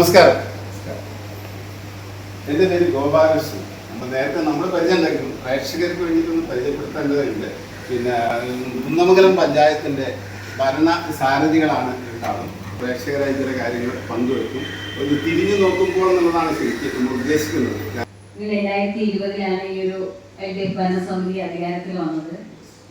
നമസ്കാരം. എന്റെ പേര് ഗോപാലകൃഷ്ണൻ അപ്പോൾ നേരത്തെ നമ്മൾ പരിചയമുണ്ടെങ്കിലും പ്രേക്ഷകർക്ക് വേണ്ടിയിട്ടൊന്ന് പരിചയപ്പെടുത്തേണ്ടതുണ്ട് പിന്നെ കുന്നമംഗലം പഞ്ചായത്തിന്റെ ഭരണ സാരഥികളാണ് ഉണ്ടാവുന്നത്. പ്രേക്ഷകരായി ചില കാര്യങ്ങൾ പങ്കുവെക്കും. ഒന്ന് തിരിഞ്ഞു നോക്കുമ്പോൾ എന്നുള്ളതാണ് ശരിക്കും നമ്മൾ ഉദ്ദേശിക്കുന്നത്. രണ്ടായിരത്തി ഇരുപതിലാണ് ഈ ഒരു എൽ ഡി എഫ് ഭരണസമിതി അധികാരത്തിൽ വന്നത്.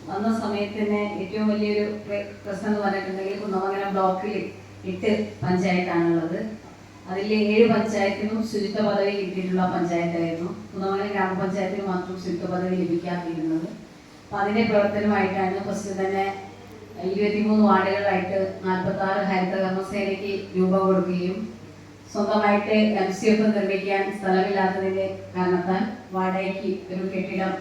വന്ന സമയത്ത് തന്നെ ഏറ്റവും വലിയൊരു പ്ര- പ്രശ്നം എന്ന് പറഞ്ഞിട്ടുണ്ടെങ്കിൽ കുന്നമംഗലം ബ്ലോക്കിൽ എട്ട് പഞ്ചായത്താണുള്ളത്. അതിൽ ഏഴ് പഞ്ചായത്തിനും ശുചിത്വ പദവി കിട്ടിയിട്ടുള്ള പഞ്ചായത്തായിരുന്നു. കുന്നമംഗലം ഗ്രാമപഞ്ചായത്തിന് മാത്രം ശുചിത്വ പദവി ലഭിക്കാതിരുന്നത്. അപ്പം അതിന്റെ പ്രവർത്തനമായിട്ടാണ് ഫസ്റ്റ് തന്നെ ഇരുപത്തിമൂന്ന് വാർഡുകളായിട്ട് നാൽപ്പത്തി ആറ് ഹരിത കർമ്മസേനയ്ക്ക് രൂപ കൊടുക്കുകയും സ്വന്തമായിട്ട് എം സി എഫ് നിർമ്മിക്കാൻ സ്ഥലമില്ലാത്തതിന്റെ കാരണത്താൽ വാടകയ്ക്ക് ഒരു കെട്ടിടം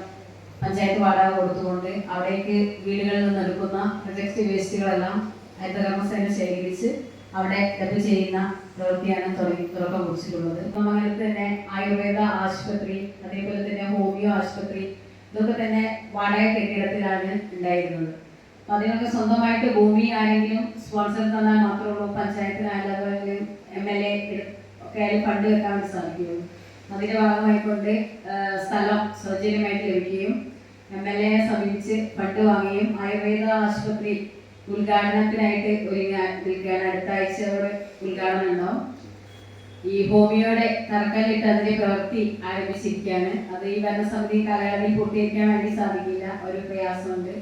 പഞ്ചായത്ത് വാടക കൊടുത്തുകൊണ്ട് അവിടേക്ക് വീടുകളിൽ നിന്ന് എടുക്കുന്ന പ്രൊജക്ട് വേസ്റ്റുകളെല്ലാം ഹരിതകർമ്മസേന ശേഖരിച്ച് അവിടെ ഡബിൾ ചെയ്യുന്ന പ്രവൃത്തിയാണ് തുറക്കം കുറിച്ചിട്ടുള്ളത്. മംഗലത്ത് തന്നെ ആയുർവേദ ആശുപത്രി അതേപോലെ തന്നെ ഹോമിയോ ആശുപത്രി ഇതൊക്കെ തന്നെ വാടക കെട്ടിടത്തിലാണ് ഉണ്ടായിരുന്നത്. അപ്പം അതിനൊക്കെ സ്വന്തമായിട്ട് ഭൂമി ആരെങ്കിലും സ്പോൺസർ തന്നാൽ മാത്രമേ ഉള്ളൂ. പഞ്ചായത്തിനായാലും എം എൽ എ ഒക്കെ ആയാലും ഫണ്ട് വെക്കാൻ വേണ്ടി സാധിക്കുകയുള്ളൂ. അതിന്റെ ഭാഗമായിക്കൊണ്ട് സ്ഥലം സൗജന്യമായിട്ട് ലഭിക്കുകയും എം എൽ എ സമീപിച്ച് ഫണ്ട് വാങ്ങുകയും ആയുർവേദ ആശുപത്രി ഉദ്ഘാടനത്തിനായിട്ട് ഒരുങ്ങാൻ നിൽക്കുകയാണ് അടുത്ത ആഴ്ച അവിടെ ഉദ്ഘാടനം ഉണ്ടാവും. ഈ ഹോമിയോയുടെ തറക്കല്ലിട്ട് അതിന്റെ പ്രവൃത്തി ആരംഭിച്ചിരിക്കുകയാണ്. അത് ഈ ഭരണസമിതി കാലയളവിൽ പൂർത്തീകരിക്കാൻ വേണ്ടി സാധിക്കില്ല. ഒരു പ്രയാസമുണ്ട്.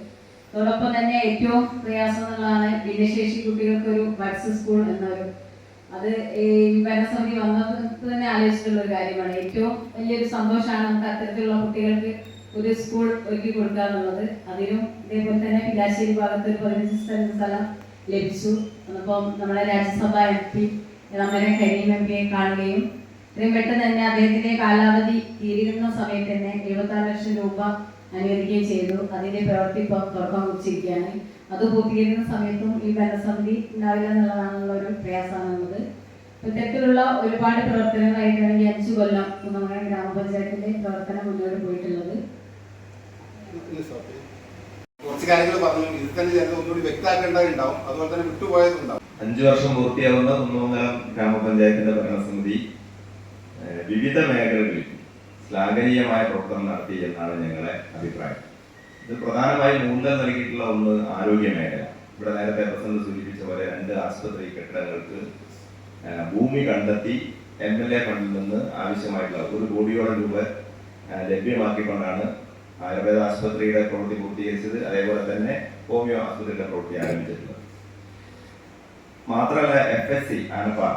അതോടൊപ്പം തന്നെ ഏറ്റവും പ്രയാസം എന്നുള്ളതാണ് ഭിന്നശേഷി കുട്ടികൾക്ക് ഒരു ബഡ്സ് സ്കൂൾ എന്നൊരു. അത് ഈ ഭരണസമിതി വന്നത് തന്നെ ആലോചിച്ചിട്ടുള്ള ഒരു കാര്യമാണ്. ഏറ്റവും വലിയൊരു സന്തോഷമാണ് നമുക്ക് അത്തരത്തിലുള്ള കുട്ടികൾക്ക് ഒരു സ്കൂൾ ഒരുക്കി കൊടുക്കുക എന്നുള്ളത് അതിനും ഇതേപോലെ തന്നെ പിലാശ്ശേരി ഭാഗത്ത് ഒരു പതിനഞ്ച് സ്ഥലം സ്ഥലം ലഭിച്ചു. അപ്പം നമ്മുടെ രാജ്യസഭ എം പി നമ്മുടെ കരീം എം പിയെ കാണുകയും ഇത്രയും പെട്ടെന്ന് തന്നെ അദ്ദേഹത്തിന്റെ കാലാവധി തീരുന്ന സമയത്ത് തന്നെ എഴുപത്തി ലക്ഷം രൂപ അനുവദിക്കുകയും ചെയ്തു. അതിന്റെ പ്രവൃത്തി തുടക്കം കുറിച്ചിരിക്കുകയാണ്. അത് പൂർത്തീകരിക്കുന്ന സമയത്തും ഈ ഭരണസമിതി ഉണ്ടാവില്ല എന്നുള്ളതാണുള്ള ഒരു പ്രയാസമാണുള്ളത് ഇത്തരത്തിലുള്ള ഒരുപാട് പ്രവർത്തനങ്ങളായിട്ടാണ് ഈ അഞ്ചു കൊല്ലം നമ്മുടെ ഗ്രാമപഞ്ചായത്തിന്റെ പ്രവർത്തനം മുന്നോട്ട് പോയിട്ടുള്ളത്. കുറച്ച് കാര്യങ്ങൾ പറഞ്ഞു. ഇത് തന്നെ ഒന്നുകൂടി വ്യക്തമാക്കേണ്ടതുണ്ടാവും അതുപോലെ തന്നെ വിട്ടുപോയതുണ്ടാവും അഞ്ചു വർഷം പൂർത്തിയാവുന്ന കുന്നമംഗലം ഗ്രാമപഞ്ചായത്തിന്റെ ഭരണസമിതി വിവിധ മേഖലകളിൽ ശ്ലാഘനീയമായ പ്രവർത്തനം നടത്തി എന്നാണ് ഞങ്ങളുടെ അഭിപ്രായം. ഇത് പ്രധാനമായും ഊന്നൽ നൽകിയിട്ടുള്ള ഒന്ന് ആരോഗ്യ മേഖല. ഇവിടെ നേരത്തെ പ്രസംഗം സൂചിപ്പിച്ച പോലെ രണ്ട് ആശുപത്രി കെട്ടിടങ്ങൾക്ക് ഭൂമി കണ്ടെത്തി എം എൽ എ ഫണ്ടിൽ നിന്ന് ആവശ്യമായിട്ടുള്ള ഒരു കോടിയോളം രൂപ ലഭ്യമാക്കിക്കൊണ്ടാണ് ആയുർവേദ ആശുപത്രിയുടെ പ്രവൃത്തി പൂർത്തീകരിച്ചത് അതേപോലെ തന്നെ ഹോമിയോ ആശുപത്രിയുടെ പ്രവൃത്തി ആരംഭിച്ചിട്ടുള്ളത്. മാത്രമല്ല F S C Anappara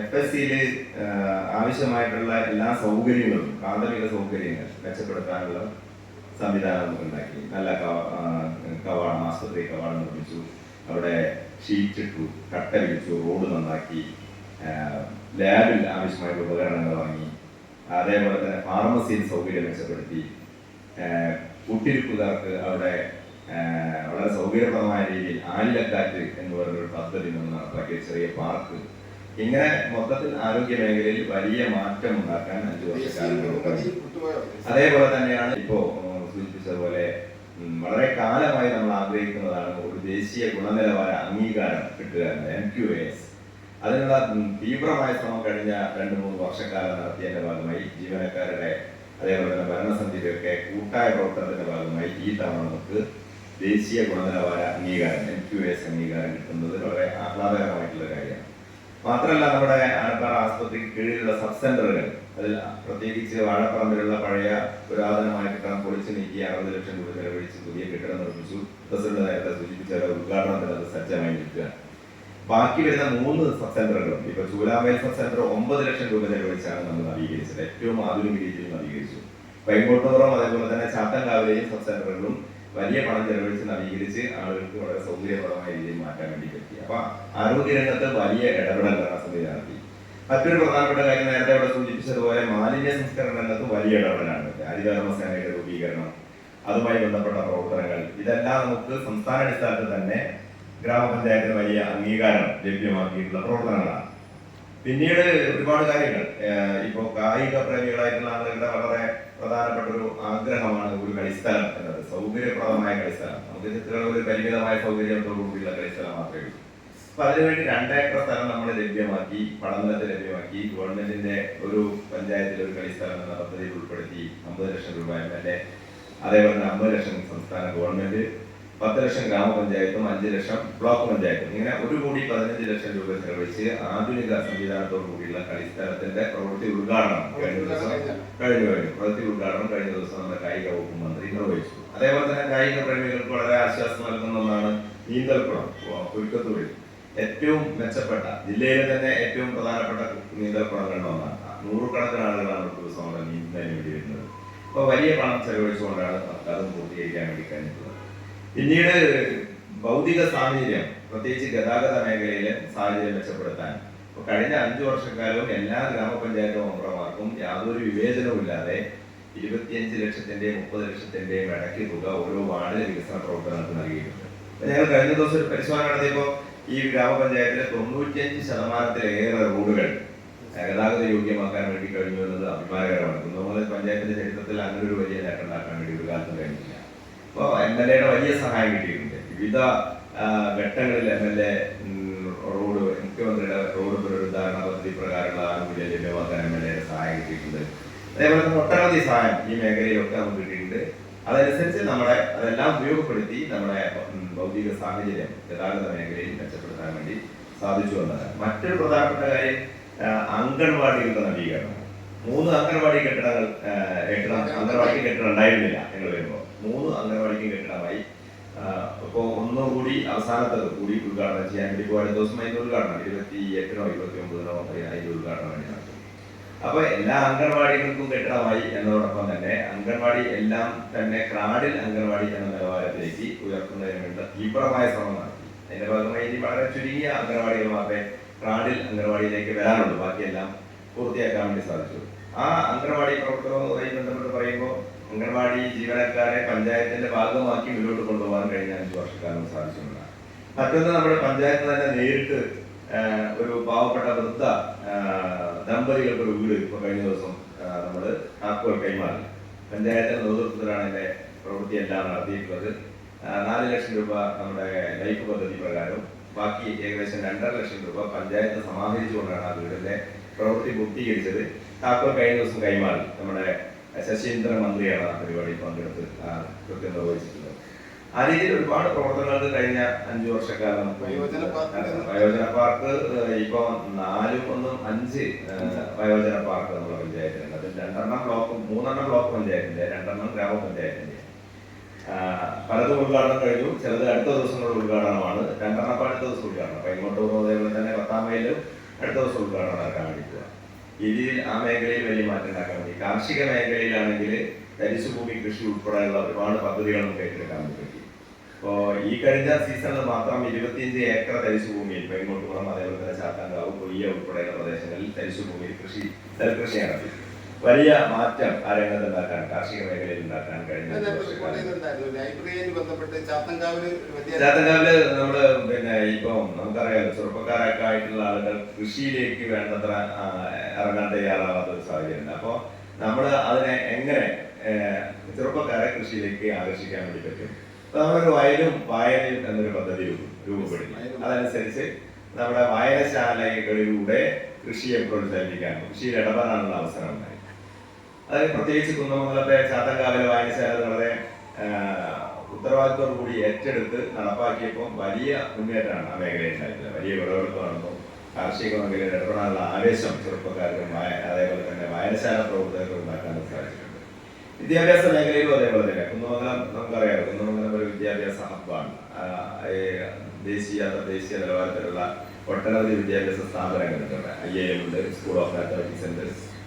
F S സിയിൽ ആവശ്യമായിട്ടുള്ള എല്ലാ സൗകര്യങ്ങളും പ്രാഥമിക സൗകര്യങ്ങൾ മെച്ചപ്പെടുത്താനുള്ള സംവിധാനം ഉണ്ടാക്കി. നല്ല കവാടം ആശുപത്രി കവാടം നിർമ്മിച്ചു. അവിടെ ഷീറ്റ് ഇട്ടു കട്ട വിളിച്ചു റോഡ് നന്നാക്കി ലാബിൽ ആവശ്യമായിട്ടുള്ള ഉപകരണങ്ങൾ വാങ്ങി അതേപോലെ തന്നെ ഫാർമസിയിൽ സൗകര്യം മെച്ചപ്പെടുത്തി കുട്ടിരിപ്പുകാർക്ക് അവിടെ വളരെ സൗകര്യപ്രദമായ രീതിയിൽ ആലിലക്കാറ്റ് എന്ന് പറഞ്ഞൊരു പദ്ധതി നമ്മൾ നടപ്പാക്കിയ ചെറിയ പാർക്ക് ഇങ്ങനെ മൊത്തത്തിൽ ആരോഗ്യ മേഖലയിൽ വലിയ മാറ്റം ഉണ്ടാക്കാൻ അഞ്ചു വർഷക്കാലം. അതേപോലെ തന്നെയാണ് ഇപ്പോ സൂചിപ്പിച്ചതുപോലെ വളരെ കാലമായി നമ്മൾ ആഗ്രഹിക്കുന്നതാണ് ഒരു ദേശീയ ഗുണനിലവാര അംഗീകാരം കിട്ടുക എം ക്യു എസ് അതിനുള്ള തീവ്രമായ ശ്രമം കഴിഞ്ഞ രണ്ട് മൂന്ന് വർഷക്കാലം നടത്തിയതിന്റെ ഭാഗമായി ജീവനക്കാരുടെ അതേപോലെ തന്നെ ഭരണസമിതിയിലൊക്കെ കൂട്ടായ പ്രവർത്തനത്തിന്റെ ഭാഗമായി ഈ തവണ നമുക്ക് ദേശീയ ഗുണനിലവാര അംഗീകാരം എം ക്യു എസ് അംഗീകാരം കിട്ടുന്നത് വളരെ ആഹ്ലാദകരമായിട്ടുള്ള കാര്യമാണ്. മാത്രമല്ല നമ്മുടെ ആലപ്പാറ ആസ്പത്രിക്ക് കീഴിലുള്ള സബ് സെന്ററുകൾ അതിൽ പ്രത്യേകിച്ച് വാഴപ്പറമ്പിലുള്ള പഴയ പുരാതനമായ കെട്ടിടം പൊളിച്ചു നീക്കി അറുപത് ലക്ഷം രൂപ ചെലവഴിച്ച് പുതിയ കെട്ടിടം നിർമ്മിച്ചു. പ്രസിഡന്റ് നേരത്തെ സൂചിപ്പിച്ച ഉദ്ഘാടനത്തിന് അത് സജ്ജമായി നിൽക്കുകയാണ്. ബാക്കി വരുന്ന മൂന്ന് സബ് സെന്ററുകളും ഇപ്പൊ ചൂലാമേൽ സബ് സെന്റർ ഒമ്പത് ലക്ഷം രൂപ ചെലവഴിച്ചാണ് നമ്മൾ നവീകരിച്ചത്. ഏറ്റവും ആധുനിക രീതിയിൽ നവീകരിച്ചു. വൈകോട്ടോറും അതേപോലെ തന്നെ ചാത്തൻകാവിലെയും സബ് സെന്ററുകളും വലിയ പണം ചെലവഴിച്ച് നവീകരിച്ച് ആളുകൾക്ക് വളരെ സൗകര്യപ്രദമായ രീതിയിൽ മാറ്റാൻ വേണ്ടി പറ്റി. അപ്പൊ ആരോഗ്യരംഗത്ത് വലിയ ഇടപെടൽ സമിതി നടത്തി. മറ്റൊരു പ്രധാനപ്പെട്ട കാര്യം നേരത്തെ ഇവിടെ സൂചിപ്പിച്ചതുപോലെ മാലിന്യ സംസ്കരണ രംഗത്ത് വലിയ ഇടപെടലാണ്. ഹരിതകർമ്മസേനയുടെ രൂപീകരണം അതുമായി ബന്ധപ്പെട്ട പ്രവർത്തനങ്ങൾ ഇതെല്ലാം നമുക്ക് സംസ്ഥാന അടിസ്ഥാനത്തിൽ തന്നെ ഗ്രാമപഞ്ചായത്തിന് വലിയ അംഗീകാരം ലഭ്യമാക്കിയിട്ടുള്ള പ്രവർത്തനങ്ങളാണ്. പിന്നീട് ഒരുപാട് കാര്യങ്ങൾ. ഇപ്പോൾ ഇപ്പോ കായിക പ്രേമികളായിട്ടുള്ള ആളുകളുടെ വളരെ പ്രധാനപ്പെട്ട ഒരു ആഗ്രഹമാണ് ഒരു കളിസ്ഥലം എന്നത്. സൗകര്യപ്രദമായ കളിസ്ഥലം. നമുക്ക് ചിത്രങ്ങൾ ഒരു പരിമിതമായ സൗകര്യത്തോടുകൂടിയുള്ള കളിസ്ഥലം മാത്രമേ ഉള്ളൂ. അപ്പൊ അതിനുവേണ്ടി രണ്ടേക്കർ സ്ഥലം നമ്മൾ ലഭ്യമാക്കി പഠനത്തിൽ ലഭ്യമാക്കി. ഗവൺമെന്റിന്റെ ഒരു പഞ്ചായത്തിൽ ഒരു കളിസ്ഥലം എന്ന പദ്ധതിയിൽ ഉൾപ്പെടുത്തി അമ്പത് ലക്ഷം രൂപ എം എൽ എ അതേപോലെ തന്നെ അമ്പത് ലക്ഷം സംസ്ഥാന ഗവൺമെന്റ് പത്ത് ലക്ഷം ഗ്രാമപഞ്ചായത്തും അഞ്ച് ലക്ഷം ബ്ലോക്ക് പഞ്ചായത്തും. ഇങ്ങനെ ഒരു കോടി പതിനഞ്ച് ലക്ഷം രൂപ ചെലവഴിച്ച് ആധുനിക സംവിധാനത്തോടു കൂടിയുള്ള കളിസ്ഥലത്തിന്റെ പ്രവൃത്തി ഉദ്ഘാടനം കഴിഞ്ഞ ദിവസം കഴിഞ്ഞു കഴിഞ്ഞു. പ്രവൃത്തി ഉദ്ഘാടനം കഴിഞ്ഞ ദിവസം നമ്മുടെ കായിക വകുപ്പ് മന്ത്രി നിർവഹിച്ചു. അതേപോലെ തന്നെ കായിക പ്രേമികൾക്ക് വളരെ ആശ്വാസം നൽകുന്ന ഒന്നാണ് നീന്തൽക്കുളം കുരുക്കത്തൂരിൽ ഏറ്റവും മെച്ചപ്പെട്ട ജില്ലയിലെ തന്നെ ഏറ്റവും പ്രധാനപ്പെട്ട നീന്തൽക്കുളങ്ങളുടെ ഒന്നാണ്. നൂറുകണക്കിന് ആളുകളാണ് ദിവസം അവിടെ നീന്തുന്നതിന് വേണ്ടി വരുന്നത്. അപ്പോൾ വലിയ പണം ചെലവഴിച്ചുകൊണ്ടാണ് അതും പൂർത്തീകരിക്കാൻ വേണ്ടി കഴിഞ്ഞിട്ടുള്ളത്. പിന്നീട് ഭൗതിക സാഹചര്യം പ്രത്യേകിച്ച് ഗതാഗത മേഖലയിലെ സാഹചര്യം മെച്ചപ്പെടുത്താൻ. കഴിഞ്ഞ അഞ്ചു വർഷക്കാലവും എല്ലാ ഗ്രാമപഞ്ചായത്ത് മെമ്പർമാർക്കും യാതൊരു വിവേചനവും ഇല്ലാതെ ഇരുപത്തിയഞ്ച് ലക്ഷത്തിന്റെ മുപ്പത് ലക്ഷത്തിന്റെയും ഇടയ്ക്ക് തുക ഓരോ വാർഡ് വികസന പ്രവർത്തനങ്ങൾക്ക് നൽകിയിട്ടുണ്ട്. ഞങ്ങൾ കഴിഞ്ഞ ദിവസം ഒരു പരിശോധന നടത്തിയപ്പോൾ ഈ ഗ്രാമപഞ്ചായത്തിലെ തൊണ്ണൂറ്റിയഞ്ച് ശതമാനത്തിലേറെ റോഡുകൾ ഗതാഗത യോഗ്യമാക്കാൻ വേണ്ടി കഴിഞ്ഞു എന്നത് അഭിമാനകരമാണ്. കുന്നമംഗലം പഞ്ചായത്തിന്റെ ചരിത്രത്തിൽ അങ്ങനെ ഒരു വലിയ നേട്ടം ഉണ്ടാക്കാൻ വേണ്ടി ഒരു കാലത്തും കഴിഞ്ഞില്ല അപ്പോൾ എം എൽ എയുടെ വലിയ സഹായം കിട്ടിയിട്ടുണ്ട്. വിവിധ ഘട്ടങ്ങളിൽ എം എൽ എ റോഡ് മുഖ്യമന്ത്രിയുടെ റോഡ് പുനരുദ്ധാരണ പദ്ധതി പ്രകാരമുള്ള ആനുകൂല്യം ലഭ്യമാക്കാൻ എം എൽ എയുടെ സഹായം കിട്ടിയിട്ടുണ്ട്. അതേപോലെ തന്നെ ഒട്ടനവധി സഹായം ഈ മേഖലയിലൊക്കെ നമുക്ക് കിട്ടിയിട്ടുണ്ട്. അതനുസരിച്ച് നമ്മുടെ അതെല്ലാം ഉപയോഗപ്പെടുത്തി നമ്മുടെ ഭൗതിക സാഹചര്യം ഗതാഗത മേഖലയിൽ മെച്ചപ്പെടുത്താൻ വേണ്ടി സാധിച്ചു എന്നതാണ്. മറ്റൊരു പ്രധാനപ്പെട്ട കാര്യം അംഗൻവാടികളുടെ നവീകരണം. മൂന്ന് അംഗൻവാടി കെട്ടിടങ്ങൾ കെട്ടിടം അംഗൻവാടി കെട്ടിടം ഉണ്ടായിരുന്നില്ല ഞങ്ങൾ വരുമ്പോൾ. മൂന്ന് അംഗൻവാടിക്ക് കെട്ടിടമായി. അപ്പോൾ ഒന്നുകൂടി അവസാനത്തത് കൂടി ഉദ്ഘാടനം ചെയ്യാൻ വേണ്ടി പോയ ദിവസം അതിന്റെ ഉദ്ഘാടനം. ഇരുപത്തി എട്ടിനോ ഇരുപത്തി ഒമ്പതിനോ അതിന്റെ ഉദ്ഘാടനം വേണ്ടി നടത്തും അപ്പൊ എല്ലാ അംഗൻവാടികൾക്കും കെട്ടിടമായി എന്നതോടൊപ്പം തന്നെ അംഗൻവാടി എല്ലാം തന്നെ ക്രാഡിൽ അംഗൻവാടി എന്ന നിലവാരത്തിലേക്ക് ഉയർത്തുന്നതിന് വേണ്ട തീവ്രമായ ശ്രമം നടത്തി. അതിന്റെ ഭാഗമായി ഇനി വളരെ ചുരുങ്ങിയ അംഗൻവാടികൾ മാത്രമേ ക്രാഡിൽ അംഗൻവാടിയിലേക്ക് വരാനുള്ളൂ ബാക്കിയെല്ലാം പൂർത്തിയാക്കാൻ വേണ്ടി സാധിച്ചു. ആ അംഗൻവാടി പ്രവർത്തനവുമായി ബന്ധപ്പെട്ട് പറയുമ്പോൾ അംഗൻവാടി ജീവനക്കാരെ പഞ്ചായത്തിന്റെ ഭാഗമാക്കി മുന്നോട്ട് കൊണ്ടുപോകാൻ കഴിഞ്ഞ അഞ്ചു വർഷക്കാലം സാധിച്ചിട്ടുണ്ട് മറ്റൊന്ന് നമ്മുടെ പഞ്ചായത്ത് തന്നെ നേരിട്ട് ഒരു പാവപ്പെട്ട വൃദ്ധ ദമ്പതികൾക്ക് ഒരു വീട് ഇപ്പൊ കഴിഞ്ഞ ദിവസം നമ്മൾ ആക്കുവൽ കൈമാറി. പഞ്ചായത്തിന്റെ നേതൃത്വത്തിലാണ് ഇതിന്റെ പ്രവൃത്തി എല്ലാം നടത്തിയിട്ടുള്ളത്. നാല് ലക്ഷം രൂപ നമ്മുടെ ലൈഫ് പദ്ധതി പ്രകാരം ബാക്കി ഏകദേശം രണ്ടര ലക്ഷം രൂപ പഞ്ചായത്ത് സമാഹരിച്ചുകൊണ്ടാണ് ആ വീടിന്റെ പ്രവൃത്തി പൂർത്തീകരിച്ചത്. താക്കോൽ കഴിഞ്ഞ ദിവസം കൈമാറി നമ്മുടെ ശശീന്ദ്രൻ മന്ത്രിയാണ് ആ പരിപാടിയിൽ പങ്കെടുത്ത് കൃത്യം നിർവഹിച്ചിട്ടുള്ളത്. ആ രീതിയിൽ ഒരുപാട് പ്രവർത്തനങ്ങൾക്ക് കഴിഞ്ഞ അഞ്ചു വർഷക്കാലം വയോജന പാർക്ക് ഇപ്പൊ നാലും ഒന്നും അഞ്ച് പ്രയോജന വയോജന പാർക്ക് നമ്മുടെ പഞ്ചായത്തിലുണ്ട്. അതിൽ രണ്ടെണ്ണം ബ്ലോക്ക് മൂന്നെണ്ണം ബ്ലോക്ക് പഞ്ചായത്തിന്റെ രണ്ടെണ്ണം ഗ്രാമപഞ്ചായത്തിന്റെ പലതും ഉദ്ഘാടനം കഴിഞ്ഞു. ചിലത് അടുത്ത ദിവസങ്ങളിൽ ഉദ്ഘാടനമാണ്. രണ്ടെണ്ണം അടുത്ത ദിവസം ഉദ്ഘാടനം. അപ്പൊ ഇങ്ങോട്ട് പോകുന്നതേപോലെ തന്നെ പത്താം മൈലും അടുത്ത ദിവസം ഉദ്ഘാടനം നടക്കാൻ വേണ്ടി പോവാം. ഈ രീതിയിൽ ആ മേഖലയിൽ വലിയ മാറ്റം ഉണ്ടാക്കാൻ പറ്റി കാർഷിക മേഖലയിലാണെങ്കിൽ തരിശുഭൂമി കൃഷി ഉൾപ്പെടെയുള്ള ഒരുപാട് പദ്ധതികൾ നമുക്ക് ഏറ്റെടുക്കാൻ പറ്റി. അപ്പോ ഈ കഴിഞ്ഞ സീസണിൽ മാത്രം ഇരുപത്തിയഞ്ച് ഏക്കർ തരിശുഭൂമിയിൽ പെരുങ്ങോട്ടുകുളം അതേപോലെ തന്നെ ചാത്താങ്കാവ് കൊയ്യ ഉൾപ്പെടെയുള്ള പ്രദേശങ്ങളിൽ തരിശുഭൂമിയിൽ കൃഷി നെൽകൃഷി നടത്തി വലിയ മാറ്റം ആ രംഗത്ത് ഉണ്ടാക്കാൻ കാർഷിക മേഖലയിൽ ഉണ്ടാക്കാൻ കഴിഞ്ഞ ഞാൻ അഞ്ച് നേരത്തെ report വർഷക്കാലം. ചെയ്തിട്ടുണ്ടായിരുന്നു. ലൈബ്രറിയുമായി ബന്ധപ്പെട്ട് ചാത്തങ്കാവിൽ നമ്മൾ പിന്നെ ഇപ്പം നമുക്കറിയാലോ ചെറുപ്പക്കാരൊക്കെ ആയിട്ടുള്ള ആളുകൾ കൃഷിയിലേക്ക് വേണ്ടത്ര ഇറങ്ങാൻ തയ്യാറാവാത്ത ഒരു സാഹചര്യം അപ്പൊ നമ്മൾ അതിനെ എങ്ങനെ ചെറുപ്പക്കാരെ കൃഷിയിലേക്ക് ആകർഷിക്കാൻ വേണ്ടി പറ്റും? അപ്പൊ നമ്മളൊരു വയലും വായനയും എന്നൊരു പദ്ധതി രൂപപ്പെടുന്നു. അതനുസരിച്ച് നമ്മുടെ വായനശാലകളിലൂടെ കൃഷിയെ പ്രോത്സാഹിപ്പിക്കാൻ കൃഷിയിൽ ഇടപെടാനുള്ള അവസരം ഉണ്ടായി. അത് പ്രത്യേകിച്ച് കുന്നമംഗലത്തെ ചാത്തങ്കാവിലെ വായനശാല വളരെ ഉത്തരവാദിത്തോടു കൂടി ഏറ്റെടുത്ത് നടപ്പാക്കിയപ്പോൾ വലിയ മുന്നേറ്റമാണ് ആ മേഖലയിൽ ഉണ്ടായിട്ടുള്ളത്. വലിയ വിളവെടുപ്പ് നടന്നു കാർഷിക മേഖലയിൽ ഇടപെടാനുള്ള ആവേശം ചെറുപ്പക്കാർക്കും അതേപോലെ തന്നെ വായനശാല പ്രവർത്തകർക്കും ഉണ്ടാക്കാൻ സാധിച്ചിട്ടുണ്ട്. വിദ്യാഭ്യാസ മേഖലയിലും അതേപോലെ തന്നെ. കുന്നമംഗലം നമുക്കറിയാം. കുന്നമംഗലം ഒരു വിദ്യാഭ്യാസ ഹബ്ബാണ്. ദേശീയ തദ്ദേശീയ നിലവാരത്തിലുള്ള ഒട്ടനവധി വിദ്യാഭ്യാസ സ്ഥാപനങ്ങളുണ്ട് ഐ എ എം ഉണ്ട് സ്കൂൾ ഓഫ് മാത്തമാറ്റിക്സ് ഉണ്ട്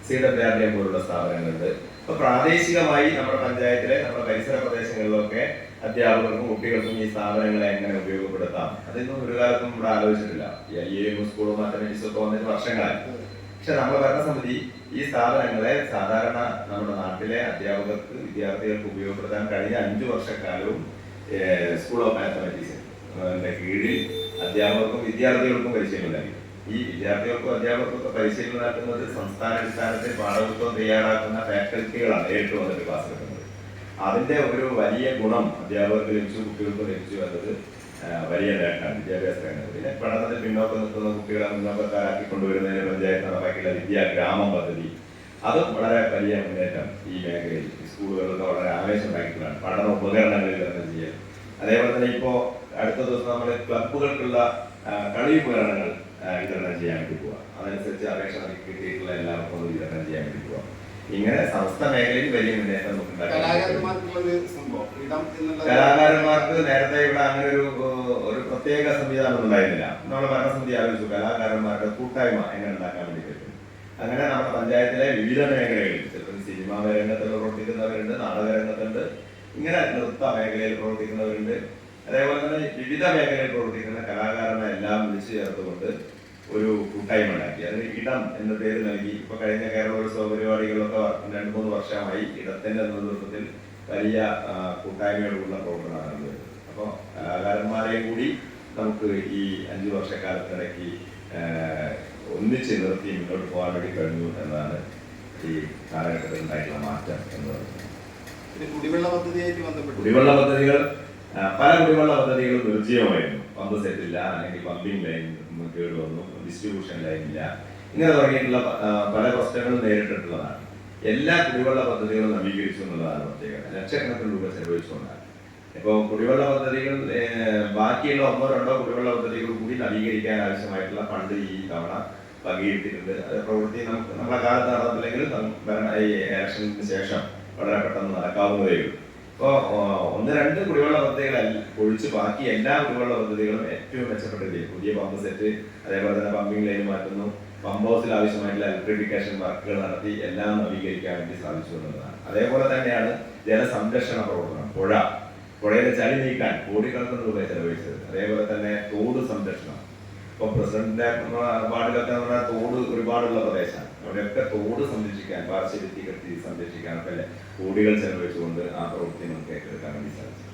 സി ഡബ്ല്യു ആർ ഡി പോലുള്ള സ്ഥാപനങ്ങളുണ്ട്. അപ്പൊ പ്രാദേശികമായി നമ്മുടെ പഞ്ചായത്തിലെ നമ്മുടെ പരിസര പ്രദേശങ്ങളിലൊക്കെ അധ്യാപകർക്കും കുട്ടികൾക്കും ഈ സ്ഥാപനങ്ങളെ എങ്ങനെ ഉപയോഗപ്പെടുത്താം? അതൊന്നും ഒരു കാലത്തും ഇവിടെ ആലോചിച്ചിട്ടില്ല. ഈ ഐ എ സ്കൂളും മാത്തമാറ്റിക്സും വന്നിട്ട് വർഷങ്ങളായി. പക്ഷെ നമ്മുടെ ഭരണസമിതി ഈ സ്ഥാപനങ്ങളെ സാധാരണ നമ്മുടെ നാട്ടിലെ അധ്യാപകർക്ക് വിദ്യാർത്ഥികൾക്ക് ഉപയോഗപ്പെടുത്താൻ കഴിഞ്ഞ അഞ്ചു വർഷക്കാലവും സ്കൂൾ ഓഫ് മാത്തമാറ്റിക്സ് കീഴിൽ അധ്യാപകർക്കും വിദ്യാർത്ഥികൾക്കും നൽകി. ഈ വിദ്യാർത്ഥികൾക്കും അധ്യാപകർക്കും ഒക്കെ പരിശീലനം നടത്തുന്നത് സംസ്ഥാന അടിസ്ഥാനത്തിൽ പാഠപുസ്തകം തയ്യാറാക്കുന്ന ഫാക്കൽറ്റികളാണ് നേരിട്ട് വന്നിട്ട് ക്ലാസ് എടുക്കുന്നത്. അതിന്റെ ഒരു വലിയ ഗുണം അധ്യാപകർക്ക് ലഭിച്ചു കുട്ടികൾക്ക് ലഭിച്ചു എന്നത് വലിയ നേട്ടമാണ് വിദ്യാഭ്യാസ രംഗത്ത് പിന്നെ പഠനത്തിൽ പിന്നോക്കം നിൽക്കുന്ന കുട്ടികളെ മുന്നോക്കക്കാരാക്കി കൊണ്ടുവരുന്നതിന് പഞ്ചായത്ത് നടപ്പാക്കിയുള്ള വിദ്യാഗ്രാമം പദ്ധതി അതും വളരെ വലിയ മുന്നേറ്റം ഈ മേഖലയിൽ. സ്കൂളുകളിലൊക്കെ വളരെ ആവേശം ഉണ്ടാക്കിയിട്ടുള്ളതാണ് പഠന ഉപകരണങ്ങളിൽ തന്നെ ചെയ്യുക അതേപോലെ തന്നെ ഇപ്പോൾ അടുത്ത ദിവസം നമ്മൾ ക്ലബുകൾക്കുള്ള കളി ഉപകരണങ്ങൾ വിതരണം ചെയ്യാൻ വേണ്ടി പോവാം. അതനുസരിച്ച് അപേക്ഷ കിട്ടിയിട്ടുള്ള എല്ലാവർക്കും അത് വിതരണം ചെയ്യാൻ വേണ്ടി പോവാം. ഇങ്ങനെ സമസ്ത മേഖലയിൽ വലിയ മുന്നേറ്റം കലാകാരന്മാർക്ക് നേരത്തെ ഇവിടെ അങ്ങനെ ഒരു ഒരു പ്രത്യേക സംവിധാനം ഉണ്ടായിരുന്നില്ല നമ്മുടെ ഭരണസമിതി ആലോചിച്ചു കലാകാരന്മാരുടെ കൂട്ടായ്മ എങ്ങനെ ഉണ്ടാക്കാൻ വേണ്ടി പറ്റും? അങ്ങനെ നമ്മുടെ പഞ്ചായത്തിലെ വിവിധ മേഖലകളിൽ ചിലപ്പോൾ സിനിമാ രംഗത്തിൽ പ്രവർത്തിക്കുന്നവരുണ്ട് നാടക രംഗത്തുണ്ട്. ഇങ്ങനെ നൃത്ത മേഖലയിൽ പ്രവർത്തിക്കുന്നവരുണ്ട്. അതേപോലെ തന്നെ വിവിധ മേഖലയിൽ പ്രവർത്തിക്കുന്ന കലാകാരനെ എല്ലാം വിളിച്ചു ചേർത്തുകൊണ്ട് ഒരു കൂട്ടായ്മ ഉണ്ടാക്കി. അതിന് ഇടം എന്ന പേര് നൽകി. ഇപ്പൊ കഴിഞ്ഞ കേരളോത്സവ പരിപാടികളൊക്കെ രണ്ടു മൂന്ന് വർഷമായി ഇടത്തിന്റെ നേതൃത്വത്തിൽ വലിയ കൂട്ടായ്മയോടുള്ള പ്രവർത്തനമാണ് നടന്നത് അപ്പോൾ കലാകാരന്മാരെയും കൂടി നമുക്ക് ഈ അഞ്ചു വർഷക്കാലത്തിടയ്ക്ക് ഒന്നിച്ച് നിർത്തി മുന്നോട്ട് പോകാൻ വേണ്ടി കഴിഞ്ഞു എന്നാണ് ഈ കാലഘട്ടത്തിൽ ഉണ്ടായിട്ടുള്ള മാറ്റം എന്ന് പറയുന്നത്. കുടിവെള്ള പദ്ധതിയായിട്ട് ബന്ധപ്പെട്ട് കുടിവെള്ള പദ്ധതികൾ പല കുടിവെള്ള പദ്ധതികളും നിർജീവമായിരുന്നു. പമ്പ് സെറ്റ് ഇല്ല അല്ലെങ്കിൽ പമ്പിംഗ് ലൈൻ കേട് വന്നു ഡിസ്ട്രിബ്യൂഷൻ ലൈൻ ഇല്ല. ഇങ്ങനെ തുടങ്ങിയിട്ടുള്ള പല പ്രശ്നങ്ങളും നേരിട്ടിട്ടുള്ളതാണ്. എല്ലാ കുടിവെള്ള പദ്ധതികളും നവീകരിച്ചു എന്നുള്ളതാണ് പ്രത്യേകത. ലക്ഷക്കണക്കിന് രൂപ ചെലവഴിച്ചുകൊണ്ടാണ്. ഇപ്പോൾ കുടിവെള്ള പദ്ധതികൾ ബാക്കിയുള്ള ഒന്നോ രണ്ടോ കുടിവെള്ള പദ്ധതികൾ കൂടി നവീകരിക്കാൻ ആവശ്യമായിട്ടുള്ള ഫണ്ട് ഈ തവണ അത് പ്രവൃത്തി നമുക്ക് നമ്മുടെ കാലത്ത് നടന്നില്ലെങ്കിൽ ഈ ഇലക്ഷന് ശേഷം വളരെ പെട്ടെന്ന് നടക്കാവുന്നതേ ഉള്ളൂ ഇപ്പോൾ ഒന്ന് രണ്ട് കുടിവെള്ള പദ്ധതികൾ ഒഴിച്ച് ബാക്കി എല്ലാ കുടിവെള്ള പദ്ധതികളും ഏറ്റവും മെച്ചപ്പെട്ട രീതിയിൽ. പുതിയ പമ്പ് സെറ്റ് അതേപോലെ തന്നെ പമ്പിംഗ് ലൈൻ മാറ്റുന്നു. പമ്പ് ഹൗസിൽ ആവശ്യമായിട്ടുള്ള ഇലക്ട്രിഫിക്കേഷൻ വർക്കുകൾ നടത്തി എല്ലാം നവീകരിക്കാൻ വേണ്ടി സാധിച്ചു എന്നുള്ളതാണ് അതേപോലെ തന്നെയാണ് ജലസംരക്ഷണ പ്രവർത്തനം പുഴ. പുഴയിലെ ചളി നീക്കാൻ കോടിക്കണക്കിന് രൂപ ചെലവഴിച്ചത്. അതേപോലെ തന്നെ തോട് സംരക്ഷണം. ഇപ്പൊ പ്രസിഡന്റിന്റെ വാർഡിലൊക്കെ നമ്മുടെ തോട് ഒരുപാടുള്ള പ്രദേശമാണ്. അവിടെയൊക്കെ തോട് സംരക്ഷിക്കാൻ പാർശ്വഭിത്തി കെട്ടി സംരക്ഷിക്കാനൊക്കെ അല്ലെ കോടികൾ ചെലവഴിച്ചുകൊണ്ട് ആ പ്രവൃത്തി നമുക്ക് ഏറ്റെടുക്കാൻ വേണ്ടി സാധിച്ചു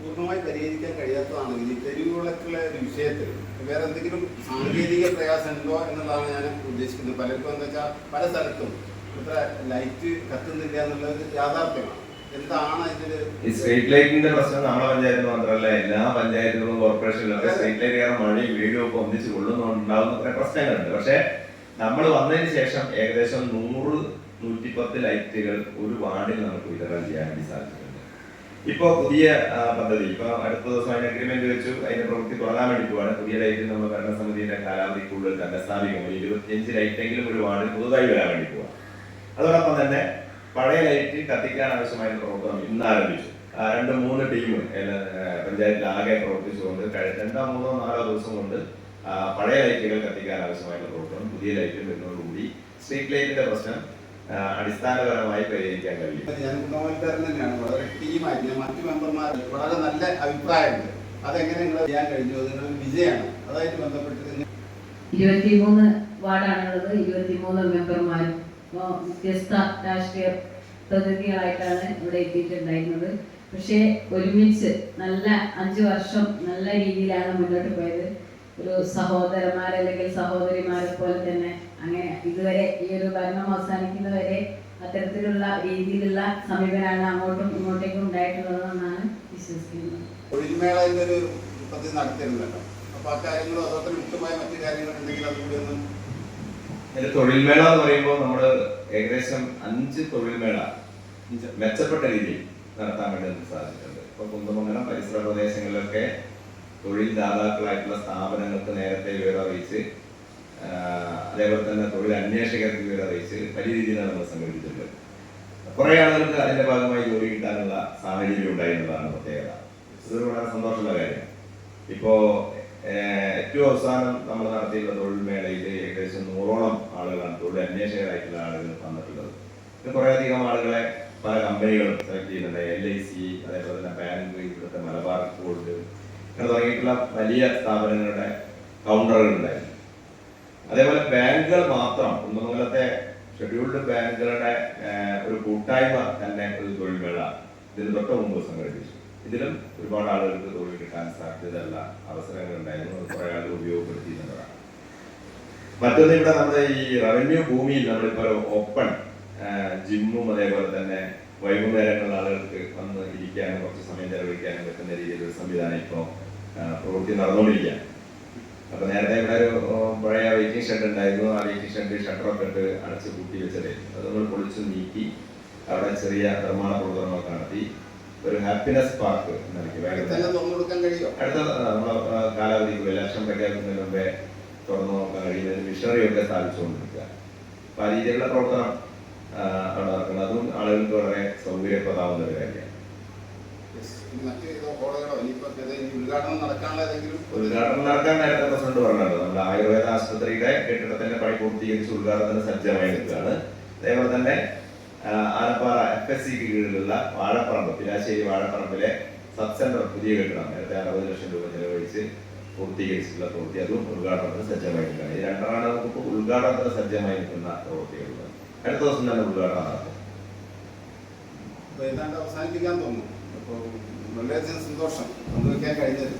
പൂർണമായി പരിഹരിക്കാൻ കഴിയാത്തതാണ് ഈ തെരുവുകളൊക്കെയുള്ള വിഷയത്തിൽ. വേറെ എന്തെങ്കിലും സാങ്കേതിക പ്രയാസം ഉണ്ടോ എന്നുള്ളതാണ് ഞാൻ ഉദ്ദേശിക്കുന്നത്. പലർക്കും എന്താ വെച്ചാൽ പല സ്ഥലത്തും ഇത്ര ലൈറ്റ് കത്തുന്നില്ല എന്നുള്ളത് യാഥാർത്ഥ്യമാണ്. ഈ സ്ട്രീറ്റ് ലൈറ്റിന്റെ പ്രശ്നം നമ്മുടെ പഞ്ചായത്ത് മാത്രമല്ല എല്ലാ പഞ്ചായത്തുകളും കോർപ്പറേഷനിലൊക്കെ സ്ട്രീറ്റ് ലൈറ്റ് കാരണം മഴയും വീടും ഒക്കെ ഒന്നിച്ച് കൊള്ളുന്നുണ്ടാവുന്ന പ്രശ്നങ്ങളുണ്ട്. പക്ഷെ നമ്മൾ വന്നതിന് ശേഷം ഏകദേശം നൂറ് നൂറ്റിപ്പത്ത് ലൈറ്റുകൾ ഒരു വാർഡിൽ നമുക്ക് വിതരണം ചെയ്യാൻ വേണ്ടി സാധിച്ചിട്ടുണ്ട്. ഇപ്പൊ പുതിയ പദ്ധതി ഇപ്പൊ അടുത്ത ദിവസം അതിന് അഗ്രിമെന്റ് വെച്ചു അതിന്റെ പ്രവൃത്തി തുടങ്ങാൻ വേണ്ടി പോവാണ്. പുതിയ ലൈറ്റ് നമ്മൾ ഭരണസമിതിയുടെ കാലാവധിക്കുള്ളിൽ തന്നെ സ്ഥാപിക്കും ഒരു ഇരുപത്തിയഞ്ച് ലൈറ്റെങ്കിലും ഒരു വാർഡിൽ പുതുതായി വരാൻ വേണ്ടി പോവാം. അതോടൊപ്പം തന്നെ പഴയ ലൈറ്റ് കത്തിക്കാൻ ആവശ്യമായ പ്രവർത്തനം ഇന്ന് ആരംഭിച്ചു. ആ, രണ്ട് മൂന്ന് ടീം പഞ്ചായത്തിൽ ആകെ പ്രവർത്തിച്ചുകൊണ്ട് കഴിഞ്ഞ രണ്ടോ മൂന്നോ നാലോ ദിവസം കൊണ്ട് പഴയ ലൈറ്റുകൾ കത്തിക്കാൻ ആവശ്യമായിട്ടുള്ള പ്രവർത്തനം പുതിയ ലൈറ്റ് വരുന്നതോടുകൂടി സ്ട്രീറ്റ് ലൈറ്റിന്റെ പ്രശ്നം അടിസ്ഥാനപരമായി പരിഹരിക്കാൻ കഴിയും. ഞാൻ ഗുണവൽക്കരണം തന്നെയാണ്. വളരെ ടീമായിട്ട് ഞാൻ മറ്റു മെമ്പർമാർ വളരെ നല്ല അഭിപ്രായമുണ്ട്. അതെങ്ങനെ നിങ്ങൾ ചെയ്യാൻ കഴിഞ്ഞു? നിങ്ങളുടെ വിജയമാണ്. അതായിട്ട് ബന്ധപ്പെട്ട് ഇരുപത്തിമൂന്ന് വാർഡാണുള്ളത്. ഇരുപത്തിമൂന്ന് മെമ്പർമാരും വ്യത്യസ്ത രാഷ്ട്രീയ പ്രതിനിധികളായിട്ടാണ് ഇവിടെ എത്തിയിട്ടുണ്ടായിരുന്നത്. പക്ഷേ ഒരുമിച്ച് നല്ല അഞ്ച് വർഷം നല്ല രീതിയിലാണ് മുന്നോട്ട് പോയത്. ഒരു സഹോദരന്മാർ അല്ലെങ്കിൽ സഹോദരിമാരെ പോലെ തന്നെ അങ്ങനെ ഇതുവരെ ഈ ഒരു ഭരണം അവസാനിക്കുന്നവരെ അത്തരത്തിലുള്ള രീതിയിലുള്ള സമീപനമാണ് അങ്ങോട്ടും ഇങ്ങോട്ടേക്കും ഉണ്ടായിട്ടുള്ളതെന്നാണ് വിശ്വസിക്കുന്നത്. തൊഴിൽമേളയുടെ ഒരു പദ്ധതി നടത്തിയിരുന്നല്ലോ അപ്പൊ ആ കാര്യങ്ങളും അതോടൊപ്പം വിട്ടുപോയ മറ്റു കാര്യങ്ങളുണ്ടെങ്കിൽ അതുകൂടി ഇതിൽ തൊഴിൽമേള എന്ന് പറയുമ്പോൾ നമ്മൾ ഏകദേശം അഞ്ച് തൊഴിൽമേള മെച്ചപ്പെട്ട രീതിയിൽ നടത്താൻ വേണ്ടി നമുക്ക് സാധിച്ചിട്ടുണ്ട്. ഇപ്പൊ കുന്തമംഗലം പരിസര പ്രദേശങ്ങളിലൊക്കെ തൊഴിൽ ദാതാക്കളായിട്ടുള്ള സ്ഥാപനങ്ങൾക്ക് നേരത്തെ വിവരം അറിയിച്ച് അതേപോലെ തന്നെ തൊഴിൽ അന്വേഷകർക്ക് വിവരം അറിയിച്ച് വലിയ രീതിയിലാണ് നമ്മൾ സംഘടിപ്പിച്ചിട്ടുള്ളത് കുറെ ആളുകൾക്ക് അതിന്റെ ഭാഗമായി ജോലി കിട്ടാനുള്ള സാഹചര്യം ഉണ്ടായിരുന്നതാണ് പ്രത്യേകത. ഇതൊരു വളരെ സന്തോഷമുള്ള കാര്യം. ഇപ്പോ ഏറ്റവും അവസാനം നമ്മൾ നടത്തിയിട്ടുള്ള തൊഴിൽ മേളയിൽ ഏകദേശം നൂറോളം ആളുകളാണ് തൊഴിൽ അന്വേഷകരായിട്ടുള്ള ആളുകൾ വന്നിട്ടുള്ളത്. ഇത് കുറേയധികം ആളുകളെ പല കമ്പനികളും സെലക്ട് ചെയ്യുന്നുണ്ട്. എൽ ഐ സി അതേപോലെ തന്നെ ബാങ്ക് ഇവിടുത്തെ മലബാർ ഗോൾഡ് ഇങ്ങനെ തുടങ്ങിയിട്ടുള്ള വലിയ സ്ഥാപനങ്ങളുടെ കൗണ്ടറുകൾ ഉണ്ടായിരുന്നു. അതേപോലെ ബാങ്കുകൾ മാത്രം കുന്നമംഗലത്തെ ഷെഡ്യൂൾഡ് ബാങ്കുകളുടെ ഒരു കൂട്ടായ്മ തന്നെ ഒരു തൊഴിൽ മേള ഇതിന് തൊട്ട് മുമ്പ് സംഘടിപ്പിച്ചു. ഇതിലും ഒരുപാട് ആളുകൾക്ക് തൊഴിൽ കിട്ടാൻ സാധ്യതയുള്ള അവസരങ്ങൾ ഉണ്ടായിരുന്നു. കുറെ ആളുകൾ എന്നുള്ളതാണ് മറ്റൊന്ന് ഇവിടെ നമ്മുടെ ഈ റവന്യൂ ഭൂമിയിൽ നമ്മളിപ്പോൾ ഓപ്പൺ ജിമ്മും അതേപോലെ തന്നെ വൈകുന്നേരങ്ങളിൽ ആളുകൾക്ക് വന്ന് ഇരിക്കാനും കുറച്ച് സമയം ചെലവഴിക്കാനും പറ്റുന്ന രീതിയിലൊരു സംവിധാനം ഇപ്പോൾ പ്രവൃത്തി നടന്നുകൊണ്ടിരിക്കുക അപ്പൊ നേരത്തെ ഇവിടെ ഒരു പഴയ വെയിറ്റിംഗ് ഷെഡ് ഉണ്ടായിരുന്നു. ആ വെയിറ്റിംഗ് ഷെഡ് ഷട്ടറൊക്കെ ഇട്ട് അടച്ച് കൂട്ടി വെച്ചത്. അത് നമ്മൾ പൊളിച്ചു നീക്കി അവിടെ ചെറിയ നിർമ്മാണ പ്രവർത്തനങ്ങളൊക്കെ നടത്തി. ഒരു ഹാപ്പിനെസ് പാർക്ക് അടുത്ത നമ്മളെ കാലാവധിക്ക് ഇലക്ഷൻ പ്രഖ്യാപിക്കുന്നതിന് മുമ്പേ തുറന്നു നോക്കാൻ കഴിയുന്ന മിഷണറി ഒക്കെ സ്ഥാപിച്ചുകൊണ്ടിരിക്കുക. അപ്പൊ ആ രീതിയിലുള്ള പ്രവർത്തനം അവിടെ നടക്കുന്നത്. അതും ആളുകൾക്ക് വളരെ സൗകര്യപ്രദമാവുന്ന ഒരു കാര്യമാണ്. ഉദ്ഘാടനം നടക്കാൻ നേരത്തെ പ്രസിഡന്റ് പറഞ്ഞിട്ടുണ്ട് നമ്മുടെ ആയുർവേദ ആശുപത്രിയുടെ കെട്ടിടത്തിന്റെ പണി പൂർത്തീകരിച്ച് ഉദ്ഘാടനത്തിന് സജ്ജമായി നിൽക്കുകയാണ്. അതേപോലെ തന്നെ ആലപ്പാറ എഫ് എസ് സിക്ക് കീഴിലുള്ള വാഴപ്പറമ്പ് പിലാശ്ശേരി വാഴപ്പറമ്പിലെ സബ് സെന്റർ പുതിയ കെട്ടിടം നേരത്തെ അറുപത് ലക്ഷം രൂപ ചെലവഴിച്ച് പൂർത്തീകരിച്ചിട്ടുള്ള പ്രവൃത്തി. അതും ഉദ്ഘാടനത്തിന് സജ്ജമായി നിൽക്കുകയാണ് ഈ രണ്ടാണ് നമുക്ക് ഉദ്ഘാടനത്തിന് സജ്ജമായി നിൽക്കുന്ന പ്രവൃത്തികളുണ്ട് അടുത്ത ദിവസം തന്നെ ഉദ്ഘാടനം നടക്കും. അവസാനിപ്പിക്കാൻ തോന്നുന്നു. അപ്പോൾ വളരെയധികം സന്തോഷം. പങ്കുവയ്ക്കാൻ കഴിഞ്ഞത്.